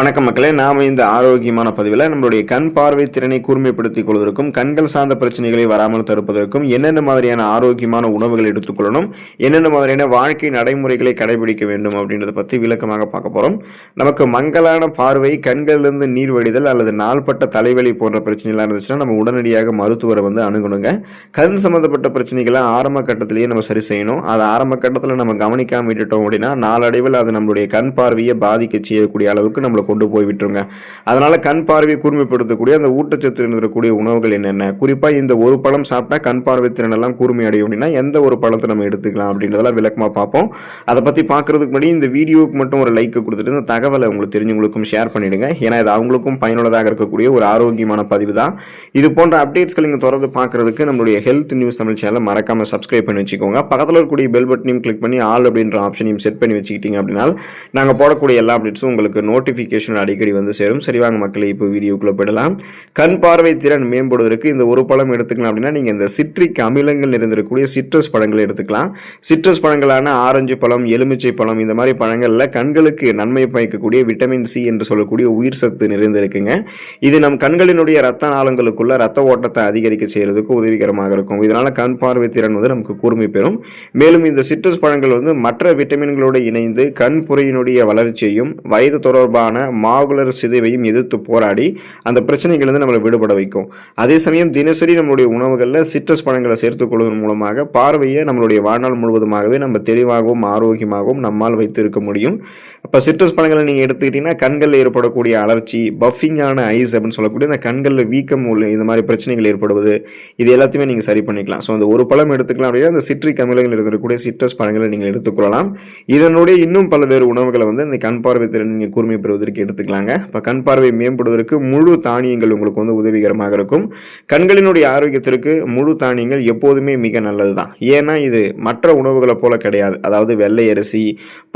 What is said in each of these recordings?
வணக்கம் மக்களே நாம இந்த ஆரோக்கியமான பதிவில் நம்மளுடைய கண் பார்வை திறனை கூர்மைப்படுத்திக் கொள்வதற்கும் கண்கள் சார்ந்த பிரச்சனைகளை வராமல் தடுப்பதற்கும் என்னென்ன மாதிரியான ஆரோக்கியமான உணவுகள் எடுத்துக்கொள்ளணும் என்னென்ன மாதிரியான வாழ்க்கை நடைமுறைகளை கடைபிடிக்க வேண்டும் அப்படின்றத பற்றி விளக்கமாக பார்க்க போகிறோம் நமக்கு மங்கலான பார்வை கண்களிலிருந்து நீர் வடிதல் அல்லது நாள்பட்ட தலைவலி போன்ற பிரச்சனைலாம் இருந்துச்சுன்னா நம்ம உடனடியாக மருத்துவரை வந்து அணுகணுங்க. கண் சம்மந்தப்பட்ட பிரச்சனைகளை ஆரம்ப கட்டத்திலேயே நம்ம சரி செய்யணும். அதை ஆரம்ப கட்டத்தில் நம்ம கவனிக்காம விட்டுட்டோம் அப்படின்னா நாளடைவில் அது நம்மளுடைய கண் பார்வையை பாதிக்க செய்யக்கூடிய அளவுக்கு நம்மளுக்கு கொண்டு போய் விட்டுருங்க. அதனால் கண் பார்வையை கூர்மைப்படுத்தக்கூடிய அந்த ஊட்டச்சத்து இருக்கக்கூடிய உணவுகள் என்னென்ன? குறிப்பாக இந்த ஒரு பழம் சாப்பிட்டா கண் பார்வை திறனெல்லாம் கூர்மை அடையும் அப்படின்னா எந்த ஒரு பழத்தை நம்ம எடுத்துக்கலாம் அப்படின்றதெல்லாம் விளக்கமாக பார்ப்போம். அதை பற்றி பார்க்கறதுக்கு முன்னாடி இந்த வீடியோவுக்கு மட்டும் ஒரு லைக் கொடுத்துட்டு இந்த தகவலை உங்களுக்கு தெரிஞ்சவங்களுக்கும் ஷேர் பண்ணிவிடுங்க ஏன்னா இது அவங்களுக்கும் பயனுள்ளதாக இருக்கக்கூடிய ஒரு ஆரோக்கியமான பதிவு தான். இது போன்ற அப்டேட்ஸ்கள் நீங்கள் தொடர்ந்து பார்க்குறதுக்கு நம்மளுடைய ஹெல்த் நியூஸ் தமிழ் சேனலை மறக்காமல் சப்ஸ்கிரைப் பண்ணி வச்சுக்கோங்க. பக்கத்தில் இருக்கக்கூடிய பெல் பட்டனையும் கிளிக் பண்ணி ஆல் அப்படின்ற ஆப்ஷனையும் செட் பண்ணி வச்சுக்கிட்டீங்க அப்படின்னா நாங்கள் போடக்கூடிய எல்லா அப்டேட்ஸும் உங்களுக்கு நோட்டிஃபிகேஷன் அடிக்கடி வந்து சேரும். சரி வாங்க இப்போ வீடியோக்குள்ளே போயிடலாம். கண் பார்வை திறன் மேம்படுவதற்கு இந்த ஒரு பழம் எடுத்துக்கலாம் அப்படின்னா நீங்கள் இந்த சிட்ரிக் அமிலங்கள் நிறைந்திருக்கக்கூடிய சிட்ரஸ் பழங்களை எடுத்துக்கலாம். சிட்ரஸ் பழங்களான ஆரஞ்சு பழம் எலுமிச்சை பழம் இந்த மாதிரி பழங்களில் கண்களுக்கு நன்மை பயக்கக்கூடிய விட்டமின் சி என்று சொல்லக்கூடிய உயிர் சத்து நிறைந்திருக்குங்க. இது நம் கண்களினுடைய ரத்த நாளங்களுக்குள்ள ரத்த ஓட்டத்தை அதிகரிக்க செய்கிறதுக்கு உதவிகரமாக இருக்கும். இதனால் கண் பார்வை திறன் வந்து நமக்கு கூர்மை பெறும். மேலும் இந்த சிட்ரஸ் பழங்கள் வந்து மற்ற விட்டமின்களோடு இணைந்து கண் புறையினுடைய வளர்ச்சியையும் வயது தொடர்பான மாகுலர் சிதைவையும் எதிர்த்து போராடி அந்த பிரச்சனைகளிலிருந்து நம்மளை விடுபட வைக்கும். அதே சமயம் தினசரி நம்மளுடைய உணவுகளில் சிட்ரஸ் பழங்களை சேர்த்துக்கொள்வதன் மூலமாக பார்வையை நம்மளுடைய வாழ்நாள் முழுவதுமாகவே நம்ம தெளிவாகவும் ஆரோக்கியமாகவும் நம்மால் வைத்து இருக்க முடியும். இப்போ சிட்ரஸ் பழங்களை நீங்கள் எடுத்துக்கிட்டிங்கன்னா கண்களில் ஏற்படக்கூடிய அலர்ச்சி பஃபிங்கான ஐஸ் அப்படின்னு சொல்லக்கூடிய அந்த கண்களில் வீக்கம் உள்ள இந்த மாதிரி பிரச்சனைகள் ஏற்படுவது இது எல்லாத்தையுமே நீங்கள் சரி பண்ணிக்கலாம். ஸோ அந்த ஒரு பழம் எடுத்துக்கலாம் அப்படின்னா அந்த சிட்ரிக் அமிலங்கள் இருக்கக்கூடிய சிட்ரஸ் பழங்களை நீங்கள் எடுத்துக்கொள்ளலாம். இதனுடைய இன்னும் பல்வேறு உணவுகளை வந்து இந்த கண் பார்வை திறன் நீங்கள் கூர்மை பெறுவதற்கு எடுத்துக்கலாங்க. இப்போ கண் பார்வை மேம்படுவதற்கு முழு தானியங்கள் உங்களுக்கு வந்து உதவிகரமாக இருக்கும். கண்களினுடைய ஆரோக்கியத்திற்கு முழு தானியங்கள் எப்போதுமே மிக நல்லது தான் ஏன்னா இது மற்ற உணவுகளை போல கிடையாது. அதாவது வெள்ளை அரிசி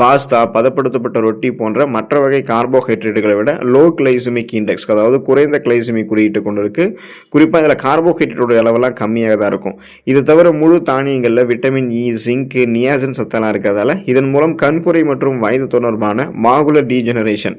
பாஸ்தா பதப்படுத்தப்பட்ட ரொட்டி போன்ற மற்ற வகை கார்போஹைட்ரேட்டுகளை விட லோ கிளைசமிக் இண்டெக்ஸ் அதாவது குறைந்த கிளைசமிக் குறியீட்டு கொண்டிருக்கு. குறிப்பாக இதில் கார்போஹைட்ரேட்டோட அளவெல்லாம் கம்மியாக தான் இருக்கும். இது தவிர முழு தானியங்களில் vitamin E e, zinc niacin சத்தெல்லாம் இருக்கிறதால இதன் மூலம் கண்புரை மற்றும் வயது தொடர்பான மாகுலர் டீஜெனரேஷன்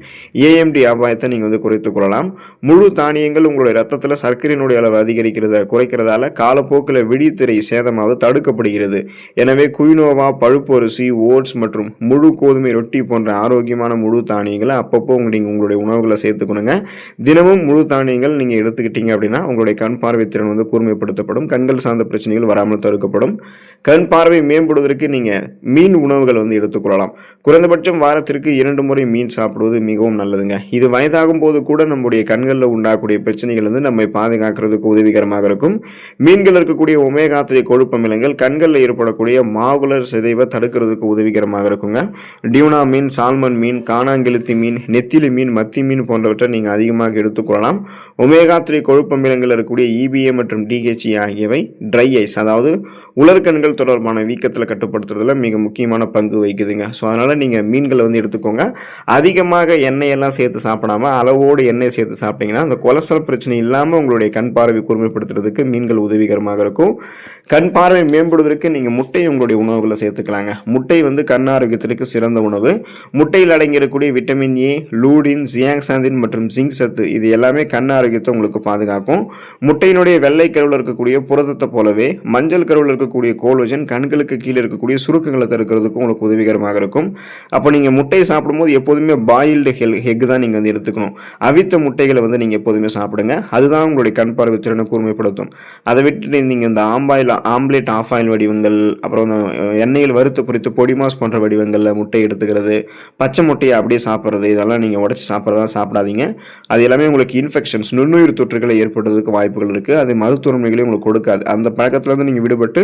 ஏஎம்டி அபாயத்தை நீங்கள் வந்து குறைத்துக் கொள்ளலாம். முழு தானியங்கள் உங்களுடைய ரத்தத்தில் சர்க்கரையினுடைய அளவு அதிகரிக்கிறத குறைக்கிறதால காலப்போக்கில் விழித்திரை சேதமாவது தடுக்கப்படுகிறது. எனவே குயினோவா பழுப்பு அரிசி ஓட்ஸ் மற்றும் முழு கோதுமை ரொட்டி போன்ற ஆரோக்கியமான முழு தானியங்களை அப்பப்போ உங்க- உங்களுடைய உணவுகளை சேர்த்துக்கணுங்க. தினமும் முழு தானியங்கள் நீங்கள் எடுத்துக்கிட்டீங்க அப்படின்னா உங்களுடைய கண் பார்வை திறன் வந்து கூர்மைப்படுத்தப்படும். கண்கள் சார்ந்த பிரச்சனைகள் வராமல் தடுக்கப்படும். கண் பார்வை மேம்படுவதற்கு நீங்கள் மீன் உணவுகள் வந்து எடுத்துக்கொள்ளலாம். குறைந்தபட்சம் வாரத்திற்கு இரண்டு முறை மீன் சாப்பிடுவது மிகவும் நல்லதுங்க. இது வயதாகும் போது கூட நம்முடைய கண்களில் உண்டாகக்கூடிய பிரச்சனைகள் வந்து நம்மை பாதுகாக்கிறதுக்கு உதவிகரமாக இருக்கும். மீன்கள் இருக்கக்கூடிய ஒமேகா த்ரீ கொழுப்பமிலங்கள் கண்களில் ஏற்படக்கூடிய மாகுலர் சிதைவை தடுக்கிறதுக்கு உதவிகரமாக இருக்குங்க. டியூனா மீன் சால்மன் மீன் காணாங்கெழுத்தி மீன் நெத்திலி மீன் மத்தி மீன் போன்றவற்றை நீங்கள் அதிகமாக எடுத்துக்கொள்ளலாம் ஒமேகா த்ரீ கொழுப்பமிலங்கள் இருக்கக்கூடிய இபிஏ மற்றும் டிஹெச்இ ஆகியவை ட்ரை ஐஸ் அதாவது உலர்கண்கள் தொடர்பான வீக்கத்தில் கட்டுப்படுத்துறதுல மிக முக்கியமான பங்கு வகிக்குதுங்க. ஸோ அதனால் நீங்கள் மீன்களை வந்து எடுத்துக்கோங்க. அதிகமாக எண்ணெயெல்லாம் சேர்த்து சாப்பிடாமல் அளவோடு எண்ணெய் சேர்த்து சாப்பிட்டீங்கன்னா அந்த கொலஸ்ட்ரால் பிரச்சனை இல்லாமல் உங்களுடைய கண் பார்வை கூர்மைப்படுத்துறதுக்கு மீன்கள் உதவிகரமாக இருக்கும். கண் பார்வை மேம்படுவதற்கு நீங்கள் முட்டையை உங்களுடைய உணவுகளை சேர்த்துக்கலாங்க. முட்டை வந்து கண் ஆரோக்கியத்திற்கு சிறந்த உணவு. முட்டை முட்டையில் அடங்கியிருக்கக்கூடிய விட்டமின் ஏ லூடின் ஜியாங்சாந்தின் மற்றும் ஜிங்க் சத்து. இது எல்லாமே கண் ஆரோக்கியத்தை உங்களுக்கு பாதுகாக்கும். முட்டையினுடைய வெள்ளை கருவில் இருக்கக்கூடிய புரதத்தை போலவே மஞ்சள் கருவில் இருக்கக்கூடிய கோலோஜன் கண்களுக்கு கீழே இருக்கக்கூடிய சுருக்கங்களை தடுக்கிறதுக்கும் உங்களுக்கு உதவிகரமாக இருக்கும். அப்போ நீங்கள் முட்டை சாப்பிடும்போது எப்போதுமே பாயில்டு ஹெல் ஹெக் தான் நீங்கள் வந்து எடுத்துக்கணும். அவித்த முட்டைகளை வந்து நீங்கள் எப்போதுமே சாப்பிடுங்க. அதுதான் உங்களுடைய கண் பார்வை திறனை கூர்மைப்படுத்தும். அதை விட்டுட்டு நீங்கள் இந்த ஆம்பாயில் ஆம்லேட் ஆஃப் ஆயில் வடிவங்கள் அப்புறம் இந்த, எண்ணெயில் வறுத்து பொறித்து பொடிமாஸ் போன்ற வடிவங்களில் முட்டை எடுத்துக்கிறது பச்சை முட்டையை அப்படியே சாப்பிட்றது இதெல்லாம் நீங்கள் உடச்சி சாப்பிட்றதா சாப்பிடாதீங்க. அது எல்லாமே உங்களுக்கு இன்ஃபெக்ஷன்ஸ் நுண்ணுயிர் தொற்றுகளை ஏற்படுறதுக்கு வாய்ப்புகள் இருக்குது அது மருத்துவமனைகளே உங்களுக்கு கொடுக்காது. அந்த பழக்கத்துலேருந்து நீங்கள் விடுபட்டு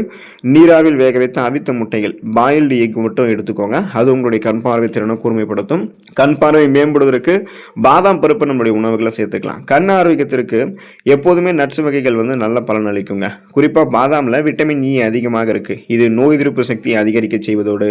நீராவில் வேக வைத்த அவித்த முட்டைகள் பாயில்டு எக் மட்டும் எடுத்துக்கோங்க. அது உங்களுடைய கண் பார்வை திறனை கூர்மைப்படுத்தும். கண் பார்வை மேம்படுவதற்கு பாதாம் பருப்பு நம்மளுடைய உணவுகளை சேர்த்துக்கலாம். கண் ஆரோக்கியத்திற்கு எப்போதுமே நட்ஸ் வகைகள் வந்து நல்ல பலன் அளிக்குங்க. குறிப்பாக பாதாமில் விட்டமின் இ e அதிகமாக இருக்குது இது நோய் எதிர்ப்பு சக்தியை அதிகரிக்க செய்வதோடு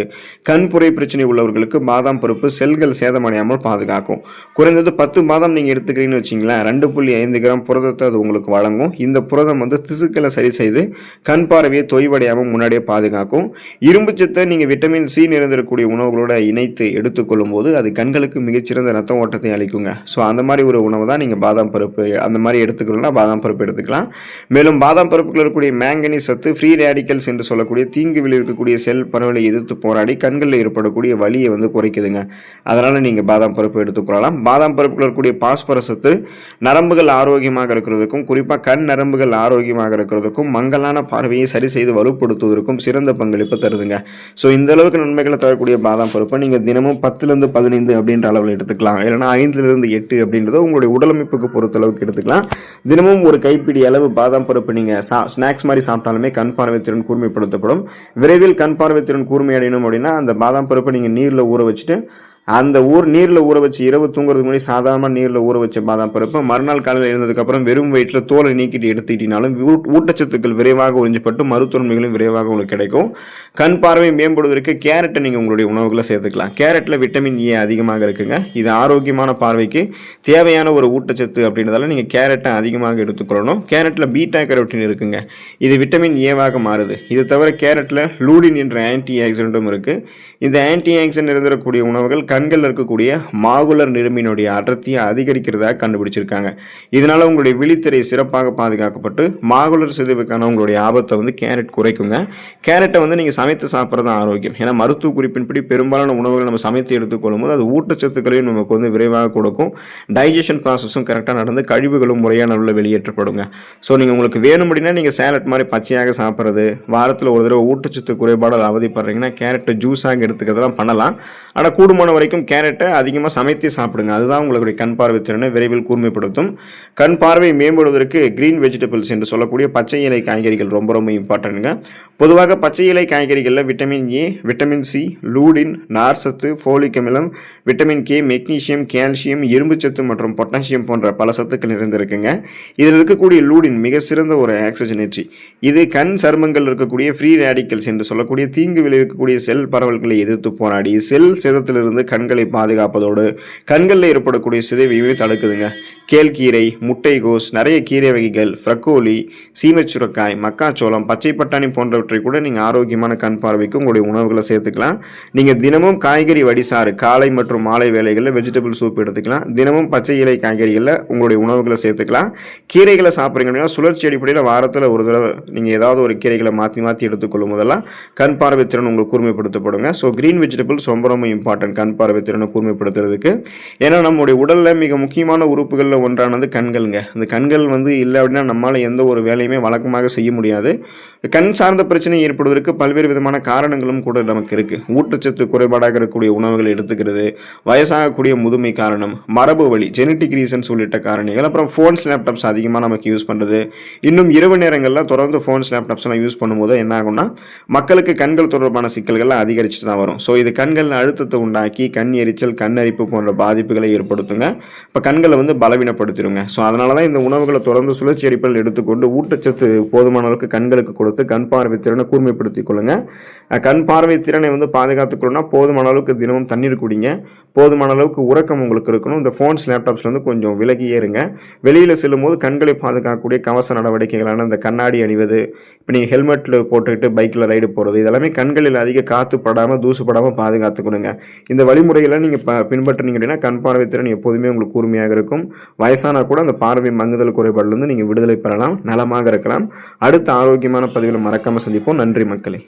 கண்புரை பிரச்சனை உள்ளவர்களுக்கு பாதாம் பருப்பு செல்கள் சேதமடையாமல் பாதுகாக்கும். குறைந்தது பத்து மாதம் நீங்கள் எடுத்துக்கிறீங்கன்னு வச்சிங்களேன் ரெண்டு புள்ளி ஐந்து கிராம் புரதத்தை அது உங்களுக்கு வழங்கும். இந்த புரதம் வந்து திசுக்களை சரி செய்து கண் பார்வையை தொய்வடையாமல் முன்னாடியே பாதுகாக்கும். இரும்பு சத்தை நீங்கள் விட்டமின் சி நிறைந்திருக்கக்கூடிய உணவுகளோட இணைத்து எடுத்துக்கொள்ளும் போது அது கண்களுக்கு மிகச்சிறந்த ரத்த ஓட்டத்தை அளிக்குங்க. ஸோ அந்த மாதிரி ஒரு உணவு தான் நீங்கள் பாதாம் பருப்பு அந்த மாதிரி எடுத்துக்கணும்னா பாதாம் பருப்பு எடுத்துக்கலாம். மேலும் பாதாம் பருப்புகள் இருக்கக்கூடிய மேங்கனி சத்து ஃப்ரீ ரேடிக்கல்ஸ் என்று சொல்லக்கூடிய தீங்கு விளைவிக்கக்கூடிய செல் பரவலை எதிர்த்து போராடி கண்களில் ஏற்படக்கூடிய வலியை வந்து குறைக்குதுங்க. அதனால் நீங்கள் பாதாம் பருப்பு எடுத்துக்கொள்ளலாம் பாதாம் பருப்புகள் இருக்கக்கூடிய பாஸ்பரஸ் சத்து நரம்புகள் ஆரோக்கியமாக இருக்கிறதுக்கும் குறிப்பாக கண் நரம்புகள் ஆரோக்கியமாக இருக்கிறதுக்கும் மங்கலான பார்வையை சரி செய்து வலுப்படுத்துவதற்கும் சிறந்த பங்களிப்பு தருதுங்க. ஸோ இந்த அளவுக்கு நன்மைகளை தரக்கூடிய பாதாம் பருப்பை நீங்கள் தினமும் பத்துலேருந்து பதினைந்து அப்படின்ற அளவில் எடுத்துக்கலாம். இல்லைனா ஐந்துலேருந்து எட்டு அப்படின்றத உங்களுடைய உடலமைப்புக்கு பொறுத்த அளவுக்கு எடுத்துக்கலாம். தினமும் ஒரு கைப்பிடி அளவு பாதாம் பருப்பு நீங்கள் சா ஸ்நாக்ஸ் மாதிரி சாப்பிட்டாலுமே கண் பார்வை திறன் கூர்மைப்படுத்தப்படும். விரைவில் கண் பார்வை திறன் கூர்மை அடையணும் அப்படின்னா அந்த பாதாம் பருப்பை நீங்கள் நீரில் ஊற வச்சுட்டு அந்த ஊர் நீரில் ஊற வச்சு இரவு தூங்குறதுக்கு முன்னாடி சாதாரண நீரில் ஊற வச்ச பாதாம் பருப்பு மறுநாள் காலையில் எழுந்ததுக்கப்புறம் வெறும் வயிற்றில் தோலை நீக்கிட்டு எடுத்துக்கிட்டினாலும் ஊ- ஊட்டச்சத்துக்கள் விரைவாக உறிஞ்சப்பட்டு மருத்துவன்மைகளும் விரைவாக உங்களுக்கு கிடைக்கும். கண் பார்வை மேம்படுவதற்கு கேரட்டை நீங்கள் உங்களுடைய உணவுகளை சேர்த்துக்கலாம். கேரட்டில் விட்டமின் ஏ அதிகமாக இருக்குங்க. இது ஆரோக்கியமான பார்வைக்கு தேவையான ஒரு ஊட்டச்சத்து அப்படின்றதால நீங்கள் கேரட்டை அதிகமாக எடுத்துக்கொள்ளணும். கேரட்டில் பீட்டா கரோட்டின் இருக்குங்க. இது விட்டமின் ஏவாக மாறுது. இது தவிர கேரட்டில் லூடின் என்ற ஆன்டி ஆக்சிடென்ட்டும் இருக்குது இந்த ஆன்டி ஆக்சிடென்ட் இருந்தக்கூடிய உணவுகள் கண்களில் இருக்கக்கூடிய மாகுலர் நிறமினுடைய அடர்த்தியை அதிகரிக்கிறதாக கண்டுபிடிச்சிருக்காங்க. இதனால் உங்களுடைய விழித்திரை சிறப்பாக பாதுகாக்கப்பட்டு மாகுலர் சிதைவுக்கான உங்களுடைய ஆபத்தை வந்து கேரட் குறைக்குங்க. கேரட்டை வந்து நீங்கள் சமைத்து சாப்பிட்றது தான் ஆரோக்கியம். ஏன்னா மருத்துவ குறிப்பின்படி பெரும்பாலான உணவுகள் நம்ம சமைத்து எடுத்துக்கொள்ளும் போது அது ஊட்டச்சத்துக்களையும் நமக்கு வந்து விரைவாக கொடுக்கும். டைஜஷன் ப்ராசஸும் கரெக்டாக நடந்து கழிவுகளும் முறையான அளவில் வெளியேற்றப்படுங்க. ஸோ நீங்கள் உங்களுக்கு வேணும் அப்படின்னா நீங்கள் சேலட் மாதிரி பச்சையாக சாப்பிட்றது வாரத்தில் ஒரு தடவை ஊட்டச்சத்து குறைபாடால் அவதிப்படுறீங்கன்னா கேரட்டை ஜூஸாக எடுத்துக்கிறதெல்லாம் பண்ணலாம். ஆனால் கூடுமான வரைக்கும் கேரட்டை அதிகமாக சமைத்து சாப்பிடுங்க. அதுதான் உங்களுடைய கண் பார்வை திறனை விரைவில் கூர்மைப்படுத்தும். கண் பார்வை மேம்படுவதற்கு கிரீன் வெஜிடபிள்ஸ் என்று சொல்லக்கூடிய பச்சை இலை காய்கறிகள் ரொம்ப ரொம்ப இம்பார்ட்டன்ட்டுங்க பொதுவாக பச்சை இலை காய்கறிகளில் vitamin A vitamin C lutein நார்சத்து folic அமிலம் விட்டமின் கே மெக்னீசியம் கால்சியம் இரும்புச்சத்து மற்றும் பொட்டாசியம் போன்ற பல சத்துக்கள் நிறைந்திருக்குங்க. இதில் இருக்கக்கூடிய லூடின் மிக சிறந்த ஒரு ஆக்சிஜனேற்றி இது கண் சருமங்கள் இருக்கக்கூடிய ஃப்ரீ ரேடிக்கல்ஸ் என்று சொல்லக்கூடிய தீங்கு விளைவிக்கக்கூடிய செல் பரவல்களை எதிர்த்து போராடி செல் சேதத்திலிருந்து கண்களை பாதுகாப்பதோடு கண்களில் ஏற்படக்கூடிய சிதைவையும் தடுக்குதுங்க. கேழ்கீரை முட்டைகோஸ் நிறைய கீரை வகைகள் ஃப்ரக்கோலி சீமச்சுரக்காய் மக்காச்சோளம் பச்சை பட்டாணி போன்றவற்றை கூட நீங்கள் ஆரோக்கியமான கண் பார்வைக்கு உங்களுடைய உணவுகளை சேர்த்துக்கலாம். நீங்கள் தினமும் காய்கறி வடிசாறு காலை மற்றும் மாலை வேலைகளில் வெஜிடபிள் சூப் எடுத்துக்கலாம். தினமும் பச்சை இலை காய்கறிகளில் உங்களுடைய உணவுகளை சேர்த்துக்கலாம். கீரைகளை சாப்பிட்றீங்க அப்படின்னா சுழற்சி அடிப்படையில் வாரத்தில் ஒரு தடவை நீங்கள் ஏதாவது ஒரு கீரைகளை மாற்றி மாற்றி எடுத்துக்கொள்ளும் போதெல்லாம் கண் பார்வை திறன் உங்களுக்கு கூர்மைப்படுத்தப்படுங்க. ஸோ க்ரீன் வெஜிடபிள்ஸ் ரொம்ப ரொம்ப இம்பார்ட்டன்ட் கண் பார்வை திறனை கூர்மைப்படுத்துறதுக்கு. ஏன்னா நம்முடைய உடலில் மிக முக்கியமான உறுப்புகளில் ஒன்றானது கண்கள்ங்க. இந்த கண்கள் வந்து இல்லை அப்படின்னா நம்மளால் எந்த ஒரு வேலையுமே வழக்கமாக செய்ய முடியாது. கண் சார்ந்த பிரச்சனை ஏற்படுவதற்கு பல்வேறு விதமான காரணங்களும் கூட நமக்கு இருக்குது ஊட்டச்சத்து குறைபாடாக இருக்கக்கூடிய உணவுகள் எடுத்துக்கிறது வயசாகக்கூடிய முதுமை காரணம் மரபு வழி ஜெனட்டிக் ரீசன்ஸ் உள்ளிட்ட காரணிகள் அப்புறம் ஃபோன்ஸ் லேப்டாப்ஸ் அதிகமாக நமக்கு யூஸ் பண்ணுறது இன்னும் இரவு நேரங்களில் தொடர்ந்து ஃபோன்ஸ் லேப்டாப்ஸ்லாம் யூஸ் பண்ணும்போது என்ன ஆகும்னா மக்களுக்கு கண்கள் தொடர்பான சிக்கல்கள்லாம் அதிகரிச்சுட்டு தான் வரும். ஸோ இது கண்களில் அழுத்தத்தை உண்டாக்கி கண் எரிச்சல் கண் அரிப்பு போன்ற பாதிப்புகளை ஏற்படுத்துங்க. இப்போ கண்களை வந்து பலவீனப்படுத்திடுங்க. ஸோ அதனால தான் இந்த உணவுகளை தொடர்ந்து சுழற்சி அடிப்படையில் எடுத்துக்கொண்டு ஊட்டச்சத்து போதுமான அளவுக்கு கண்களுக்கு கொடுத்து கண் பார்வை திறனை கூர்மைப்படுத்திக் கொள்ளுங்க. கண் பார்வை திறனை வந்து பாதுகாத்துக்கணும்னா போதுமான அளவுக்கு தினமும் தண்ணீர் குடிங்க. போதுமான அளவுக்கு உறக்கம் உங்களுக்கு இருக்கணும். இந்த ஃபோன்ஸ் லேப்டாப்ஸ்லேருந்து கொஞ்சம் விலகி ஏறுங்க. வெளியில் செல்லும்போது கண்களை பாதுகாக்கக்கூடிய கவச நடவடிக்கைகளான இந்த கண்ணாடி அணிவது இப்போ நீங்கள் ஹெல்மெட்டில் போட்டுக்கிட்டு பைக்கில் ரைடு போகிறது இதெல்லாமே கண்களில் அதிக காற்று படாமல் தூசு படாமல் பாதுகாத்துக்கணுங்க இந்த வழி வழிமுறைகளை நீங்கள் ப பின்பற்றினீங்க அப்படின்னா கண் பார்வை திறன் எப்போதுமே உங்களுக்கு கூர்மையாக இருக்கும். வயசானால் கூட அந்த பார்வை மங்குதல் குறைபாடுலேருந்து நீங்கள் விடுதலை பெறலாம் நலமாக இருக்கலாம். அடுத்த ஆரோக்கியமான பதிவில் மறக்காமல் சந்திப்போம். நன்றி மக்களே.